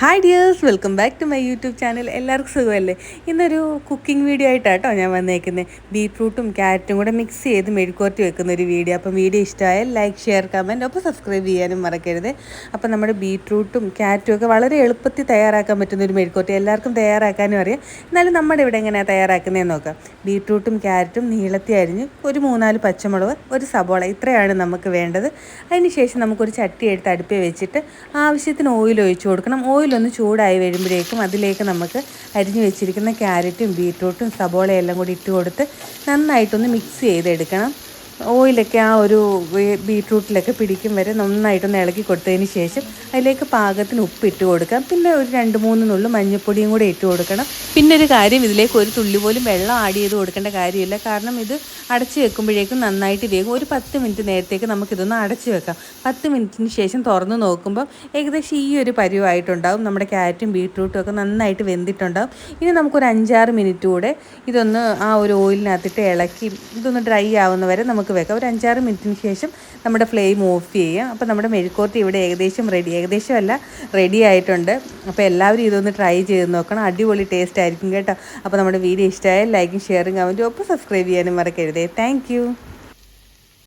Hi dears welcome back to my YouTube channel എല്ലാവർക്കും സുഖമല്ലേ? ഇന്നൊരു കുക്കിംഗ് വീഡിയോ ആയിട്ടാണ് കേട്ടോ ഞാൻ വന്നേക്കുന്നത് ബീട്രൂട്ടും ക്യാരറ്റും കൂടെ മിക്സ് ചെയ്ത് മെഴുക്കുവരട്ടി വെക്കുന്ന ഒരു വീഡിയോ അപ്പം വീഡിയോ ഇഷ്ടമായാൽ ലൈക്ക് ഷെയർ കമന്റ് ഒപ്പം സബ്സ്ക്രൈബ് ചെയ്യാനും മറക്കരുത്. അപ്പം നമ്മുടെ ബീട്രൂട്ടും ക്യാരറ്റും ഒക്കെ വളരെ എളുപ്പത്തിൽ തയ്യാറാക്കാൻ പറ്റുന്ന ഒരു മെഴുക്കുവരട്ടി എല്ലാവർക്കും തയ്യാറാക്കാനും അറിയാം. എന്നാലും നമ്മുടെ ഇവിടെ എങ്ങനെയാണ് തയ്യാറാക്കുന്നതെന്ന് നോക്കാം. ബീട്രൂട്ടും ക്യാരറ്റും നീളത്തി അരിഞ്ഞ് ഒരു മൂന്നാൽ പച്ചമുളക് ഒരു സബോള ഇത്രയാണ് നമുക്ക് വേണ്ടത്. അതിന് ശേഷം നമുക്കൊരു ചട്ടി എടുത്ത് അടുപ്പിൽ വെച്ചിട്ട് ആവശ്യത്തിന് ഓയിൽ ഒഴിച്ചു കൊടുക്കണം. ഓയിലൊന്ന് ചൂടായി വരുമ്പോഴേക്കും അതിലേക്ക് നമുക്ക് അരിഞ്ഞു വെച്ചിരിക്കുന്ന ക്യാരറ്റും ബീറ്റ്റൂട്ടും സബോളയെല്ലാം കൂടി ഇട്ട് കൊടുത്ത് നന്നായിട്ടൊന്ന് മിക്സ് ചെയ്തെടുക്കണം. ഓയിലൊക്കെ ആ ഒരു ബീട്രൂട്ടിലൊക്കെ പിടിക്കും വരെ നന്നായിട്ടൊന്ന് ഇളക്കി കൊടുത്തതിന് ശേഷം അതിലേക്ക് പാകത്തിന് ഉപ്പ് ഇട്ട് കൊടുക്കാം. പിന്നെ ഒരു രണ്ട് മൂന്ന് നുള്ളു മഞ്ഞൾപ്പൊടിയും കൂടെ ഇട്ട് കൊടുക്കണം. പിന്നെ ഒരു കാര്യം ഇതിലേക്ക് ഒരു തുള്ളി പോലും വെള്ളം ആഡ് ചെയ്ത് കൊടുക്കേണ്ട കാര്യമില്ല. കാരണം ഇത് അടച്ചു വെക്കുമ്പോഴേക്കും നന്നായിട്ട് വേഗം ഒരു പത്ത് മിനിറ്റ് നേരത്തേക്ക് നമുക്കിതൊന്ന് അടച്ചു വെക്കാം. പത്ത് മിനിറ്റിന് ശേഷം തുറന്ന് നോക്കുമ്പോൾ ഏകദേശം ഈ ഒരു പരുവായിട്ടുണ്ടാവും. നമ്മുടെ ക്യാരറ്റും ബീട്രൂട്ടും ഒക്കെ നന്നായിട്ട് വെന്തിട്ടുണ്ടാകും ഇനി നമുക്കൊരു അഞ്ചാറ് മിനിറ്റ് കൂടെ ഇതൊന്ന് ആ ഒരു ഓയിലിനകത്തിട്ട് ഇളക്കി ഇതൊന്ന് ഡ്രൈ ആവുന്ന വരെ നമുക്ക് വെക്കാം. ഒരു അഞ്ചാറ് മിനിറ്റിന് ശേഷം നമ്മുടെ ഫ്ലെയിം ഓഫ് ചെയ്യാം. അപ്പോൾ നമ്മുടെ മെഴുക്കോർത്തി ഇവിടെ ഏകദേശം റെഡി ഏകദേശം അല്ല റെഡി ആയിട്ടുണ്ട്. അപ്പോൾ എല്ലാവരും ഇതൊന്ന് ട്രൈ ചെയ്ത് നോക്കണം. അടിപൊളി ടേസ്റ്റ് ആയിരിക്കും കേട്ടോ. അപ്പോൾ നമ്മുടെ വീഡിയോ ഇഷ്ടമായാൽ ലൈക്കും ഷെയറും കമന്റും ഒപ്പം സബ്സ്ക്രൈബ് ചെയ്യാനും മറക്കരുതേ. താങ്ക്